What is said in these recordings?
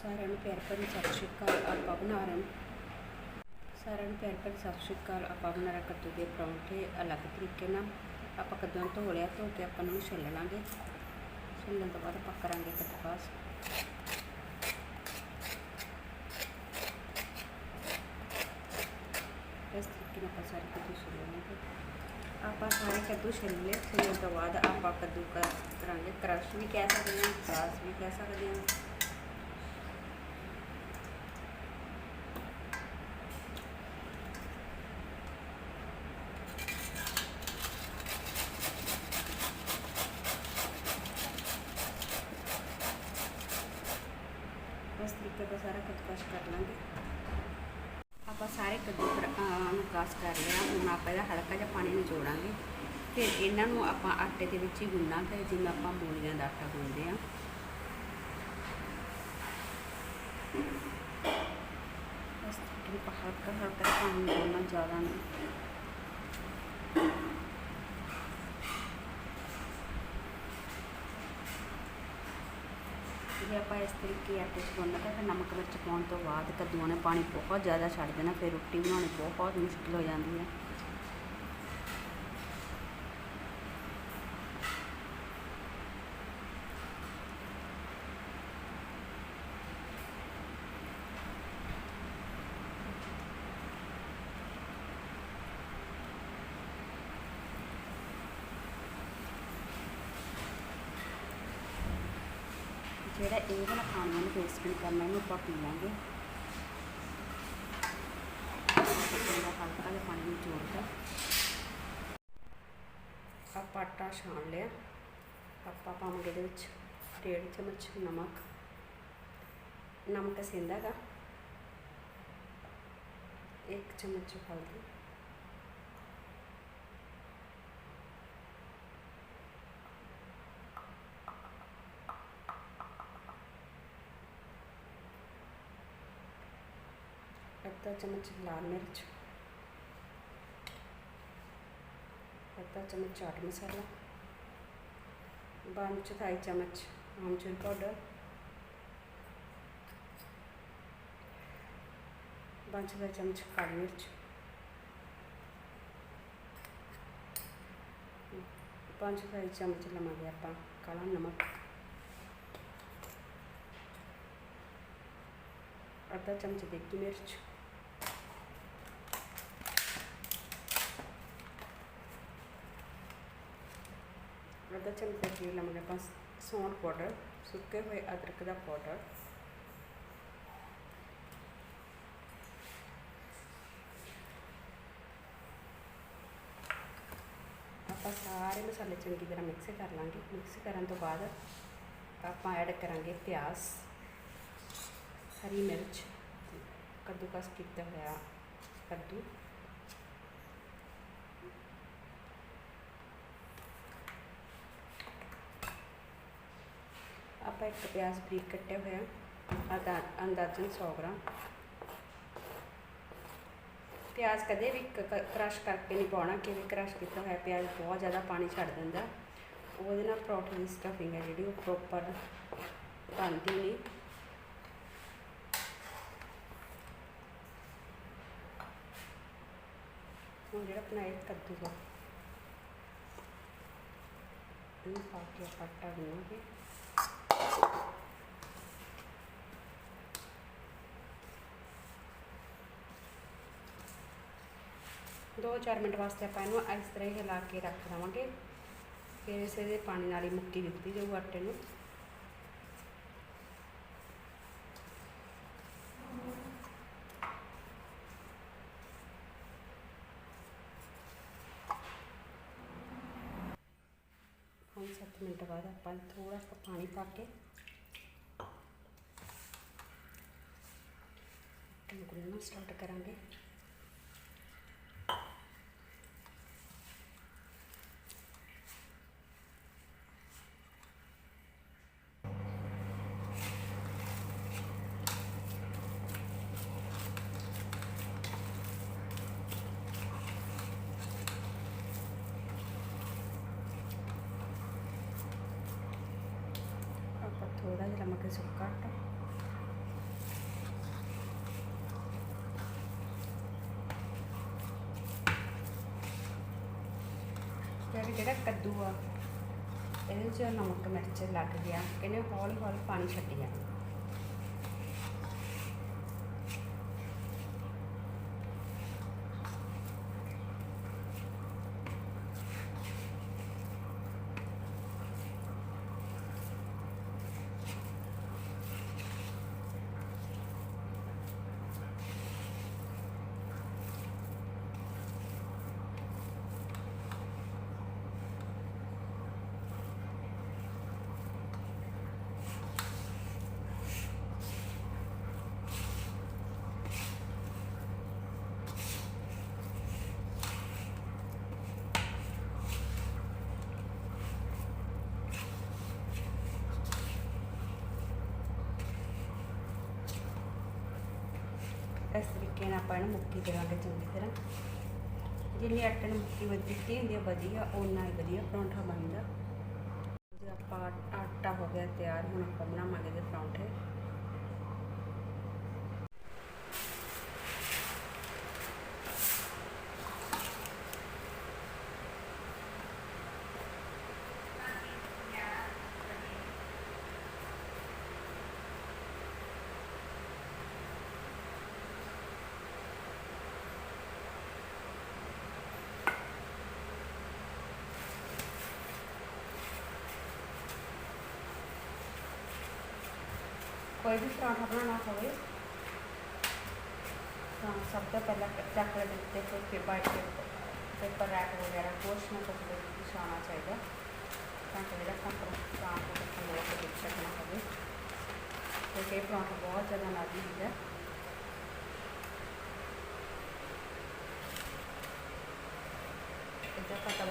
ਸਾਰਿਆਂ ਨੂੰ ਪਿਆਰ ਭਰੀ ਸਤਿ ਸ਼੍ਰੀ ਅਕਾਲ, ਆਪਾਂ ਬਣਾ ਰਹੇ ਸਾਰਿਆਂ ਨੂੰ ਪਿਆਰ ਭਰੀ ਸਤਿ ਸ਼੍ਰੀ ਅਕਾਲ, ਆਪਾਂ ਬਣਾ ਰਹੇ ਕੱਦੂ ਦੇ ਪਰੌਂਠੇ, ਅਲੱਗ ਤਰੀਕੇ ਨਾਲ। ਆਪਾਂ ਕੱਦੂ ਨੂੰ ਧੋ ਲਿਆ, ਧੋ ਕੇ ਆਪਾਂ ਨੂੰ ਛਿੱਲ ਲਾਂਗੇ। ਛਿੱਲਣ ਤੋਂ ਬਾਅਦ ਆਪਾਂ ਕਰਾਂਗੇ ਕੱਦੂ ਪਾਸ। ਇਸ ਤਰੀਕੇ ਨਾਲ ਆਪਾਂ ਸਾਰੇ ਕੱਦੂ ਛਿੱਲ ਲਾਂਗੇ। ਆਪਾਂ ਸਾਰੇ ਕੱਦੂ ਛਿੱਲ ਲਏ, ਛਿੱਲਣ ਤੋਂ ਬਾਅਦ ਆਪਾਂ ਕੱਦੂ ਕਰ ਕਰਾਂਗੇ, ਕ੍ਰਸ਼ ਵੀ ਕਹਿ ਸਕਦੇ ਹਾਂ ਕ੍ਰਾਸ ਵੀ ਕਹਿ ਸਕਦੇ ਹਾਂ। ਇਸ ਤਰੀਕੇ ਦਾ ਸਾਰਾ ਕਦਕਸ਼ ਕਰ ਲਾਂਗੇ। ਆਪਾਂ ਸਾਰੇ ਕੱਦੂ ਨੂੰ ਕਾਸ਼ ਕਰ ਲਿਆ। ਹੁਣ ਆਪਾਂ ਇਹਦਾ ਹਲਕਾ ਜਿਹਾ ਪਾਣੀ ਨੂੰ ਜੋੜਾਂਗੇ। ਫਿਰ ਇਹਨਾਂ ਨੂੰ ਆਪਾਂ ਆਟੇ ਦੇ ਵਿੱਚ ਹੀ ਗੁੰਨਾਂਗੇ, ਜਿਵੇਂ ਆਪਾਂ ਮੂਲੀਆਂ ਦਾ ਆਟਾ ਗੁੰਨਦੇ ਆ ਇਸ ਤਰੀਕੇ ਨਾਲ ਹਲਕਾ ਹਲਕਾ ਪਾਣੀ ਨਿਚੋੜਨਾ ਜ਼ਿਆਦਾ ਨਹੀਂ। ਜੇ ਆਪਾਂ ਇਸ ਤਰੀਕੇ ਆਟੇ 'ਚ ਗੁੰਨ ਕੇ ਫਿਰ ਨਮਕ ਵਿੱਚ ਪਾਉਣ ਤੋਂ ਬਾਅਦ ਕੱਦੂਆਂ ਨੇ ਪਾਣੀ ਬਹੁਤ ਜ਼ਿਆਦਾ ਛੱਡ ਦੇਣਾ, ਫਿਰ ਰੋਟੀ ਬਣਾਉਣੀ ਬਹੁਤ ਮੁਸ਼ਕਿਲ ਹੋ ਜਾਂਦੀ ਹੈ। ਜਿਹੜਾ ਇਹ ਵਾਲਾ ਪਾਣੀ ਨੂੰ ਵੇਸਟ ਨਹੀਂ ਕਰਨਾ, ਇਹਨੂੰ ਆਪਾਂ ਪੀ ਲਾਂਗੇ। ਥੋੜਾ ਹਲਕਾ ਜਿਹਾ ਪਾਣੀ ਵਿੱਚ ਜੋੜ ਕੇ। ਆਪਾਂ ਆਟਾ ਛਾਣ ਲਿਆ। ਆਪਾਂ ਪਾਵਾਂਗੇ ਇਹਦੇ ਵਿੱਚ ਡੇਢ ਚਮਚ ਨਮਕ। ਨਮਕ ਸਿੰਦਾ ਗਾ ਇੱਕ ਚਮਚ ਹਲਦੀ। ਅੱਧਾ ਚਮਚ ਲਾਲ ਮਿਰਚ ਅੱਧਾ ਚਮਚ ਚਾਟ ਮਸਾਲਾ ਵਨ ਚੌਥਾਈ ਚਮਚ ਆਮਚੂਰ ਪਾਊਡਰ ਵਨ ਚੌਥਾਈ ਚਮਚ ਕਾਲੀ ਮਿਰਚ ਪੰਜ ਚੌਥਾਈ ਚਮਚ ਲਵਾਂਗੇ ਆਪਾਂ ਕਾਲਾ ਨਮਕ ਅੱਧਾ ਚਮਚ ਦੇਗੀ ਮਿਰਚ ਅੱਧਾ ਚਮਚ ਜੀ ਲਵਾਂਗੇ ਆਪਾਂ ਸੌਂਠ ਪਾਊਡਰ, ਸੁੱਕੇ ਹੋਏ ਅਦਰਕ ਦਾ ਪਾਊਡਰ। ਆਪਾਂ ਸਾਰੇ ਮਸਾਲੇ ਚੰਗੀ ਤਰ੍ਹਾਂ ਮਿਕਸ ਕਰ ਲਾਂਗੇ। ਮਿਕਸ ਕਰਨ ਤੋਂ ਬਾਅਦ ਆਪਾਂ ਐਡ ਕਰਾਂਗੇ ਪਿਆਜ਼, ਹਰੀ ਮਿਰਚ ਕੱਦੂਕਸ ਕੀਤਾ ਹੋਇਆ ਕੱਦੂ। ਆਪਾਂ ਇੱਕ ਪਿਆਜ਼ ਬਰੀਕ ਕੱਟਿਆ ਹੋਇਆ ਅੰਦਾਜ਼ਨ 100 ਗ੍ਰਾਮ। ਪਿਆਜ਼ ਕਦੇ ਵੀ ਕਰਸ਼ ਕਰਕੇ ਨਹੀਂ ਪਾਉਣਾ, ਕਿਉਂਕਿ ਕਰਸ਼ ਕੀਤਾ ਹੋਇਆ ਪਿਆਜ਼ ਬਹੁਤ ਜ਼ਿਆਦਾ ਪਾਣੀ ਛੱਡ ਦਿੰਦਾ। ਉਹਦੇ ਨਾਲ ਪ੍ਰੋਟੀਨ ਦੀ ਸਟਫਿੰਗ ਹੈ ਜਿਹੜੀ, ਉਹ ਪ੍ਰੋਪਰ ਬਣਦੀ ਨਹੀਂ। ਹੁਣ ਜਿਹੜਾ ਆਪਣਾ ਇਹ ਕੱਦੂ ਦਾ ਇਹਨੂੰ ਪਾ ਕੇ ਆਪਾਂ ਟਾਣਾਂਗੇ 2-4 ਮਿੰਟ ਵਾਸਤੇ ਆਪਾਂ ਇਹਨੂੰ ਇਸ ਤਰ੍ਹਾਂ ਹੀ ਹਿਲਾ ਕੇ ਰੱਖ ਦਵਾਂਗੇ। ਫਿਰ ਇਸੇ ਦੇ ਪਾਣੀ ਨਾਲ ਹੀ ਮੁੱਕੀ ਦਿੱਤੀ ਜਾਊ ਆਟੇ ਨੂੰ। ਪੰਜ ਸੱਤ ਮਿੰਟ ਬਾਅਦ ਆਪਾਂ ਥੋੜਾ ਜਿਹਾ ਪਾਣੀ ਪਾ ਕੇ ਟੁਕੜੇ ਨੂੰ ਸਟਾਰਟ ਕਰਾਂਗੇ। നമുക്ക് സുക്കാട്ടോ ചെറുകിട കദ്ദുവ എന്ന് വെച്ചാൽ നമുക്ക് മെച്ചലാക്കുക പിന്നെ ഹോൾ ഹോൾ പണി ഷട്ടിയാണ് ਤਰੀਕੇ ਨਾਲ ਆਪਾਂ ਇਹਨੂੰ ਮੁੱਕੀ ਦੇਵਾਂਗੇ ਚੰਗੀ ਤਰ੍ਹਾਂ। ਜਿੰਨੀ ਆਟੇ ਨੂੰ ਮੁੱਕੀ ਵੱਧ ਦਿੱਤੀ ਹੁੰਦੀ ਹੈ ਵਧੀਆ, ਓਨਾ ਹੀ ਵਧੀਆ ਪਰੌਂਠਾ ਬਣਦਾ। ਜੇ ਆਪਾਂ ਆਟਾ ਹੋ ਗਿਆ ਤਿਆਰ, ਹੁਣ ਆਪਾਂ ਬਣਾਵਾਂਗੇ ਦੇ ਪਰੌਂਠੇ। ਕੋਈ ਵੀ ਪਰਾਂਠਾ ਬਣਾਉਣਾ ਹੋਵੇ ਤਾਂ ਸਭ ਤੋਂ ਪਹਿਲਾਂ ਚੱਕਲੇ ਦੇ ਉੱਤੇ ਕੋਈ ਪੇਪਰ ਪੇਪਰ ਰੈਕ ਵਗੈਰਾ ਕੁਛ ਨਾ ਕੁਛ ਵਿਛਾਉਣਾ ਚਾਹੀਦਾ ਤਾਂ ਕਿ ਜਿਹੜਾ ਆਪਾਂ ਪਰਾਂਠਾ ਰੱਖਣ ਵਾਲਾ ਕੋਈ ਦਿੱਕਤ ਨਾ ਹੋਵੇ ਕਿਉਂਕਿ ਇਹ ਪਰਾਂਠਾ ਬਹੁਤ ਜ਼ਿਆਦਾ ਨਾਜ਼ੁਕ ਹੁੰਦਾ ਹੈ ਇਹਦਾ ਪਤਾ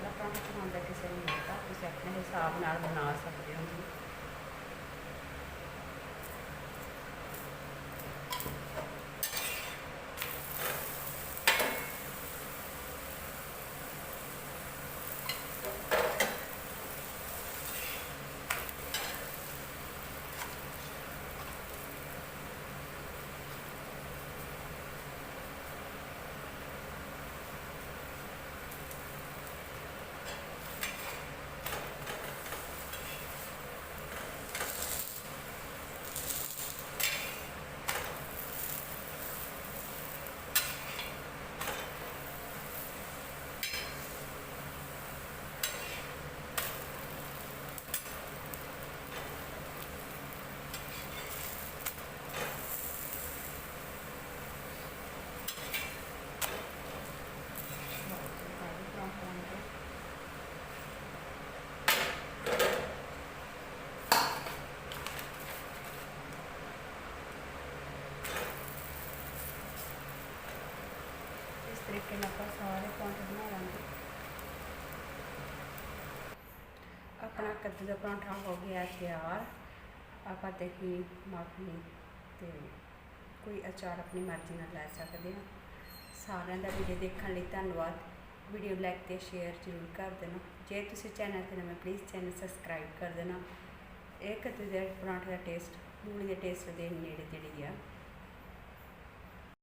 ਕਿਸੇ ਨੂੰ ਪਤਲਾ ਪਸੰਦ ਕਿਸੇ ਨੂੰ ਮੋਟਾ ਤੁਸੀਂ ਆਪਣੇ ਹਿਸਾਬ ਨਾਲ ਬਣਾ ਸਕਦੇ ਹੋ ਜੀ ਤਰੀਕੇ ਨਾਲ ਆਪਾਂ ਸਾਰੇ ਪਰੌਂਠੇ ਬਣਾ ਲਾਂਗੇ ਆਪਣਾ ਕੱਦੂ ਦਾ ਪਰੌਂਠਾ ਹੋ ਗਿਆ ਤਿਆਰ। ਆਪਾਂ ਦਹੀਂ ਮੱਖਣੀ ਤੇ ਕੋਈ ਅਚਾਰ ਆਪਣੀ ਮਰਜ਼ੀ ਨਾਲ ਲੈ ਸਕਦੇ ਹਾਂ। ਸਾਰਿਆਂ ਦਾ ਵੀਡੀਓ ਦੇਖਣ ਲਈ ਧੰਨਵਾਦ। ਵੀਡੀਓ ਲਾਈਕ ਤੇ ਸ਼ੇਅਰ ਜ਼ਰੂਰ ਕਰ ਦੇਣਾ। ਜੇ ਤੁਸੀਂ ਚੈਨਲ ਤੇ ਨਵੇਂ ਪਲੀਜ਼ ਚੈਨਲ ਸਬਸਕ੍ਰਾਈਬ ਕਰ ਦੇਣਾ। ਇਹ ਕੱਦੂ ਦੇ ਪਰੌਂਠੇ ਦਾ ਟੇਸਟ ਮੂਲੀ ਦੇ ਟੇਸਟ ਦੇ ਨੇੜੇ ਤੇੜੇ ਆ।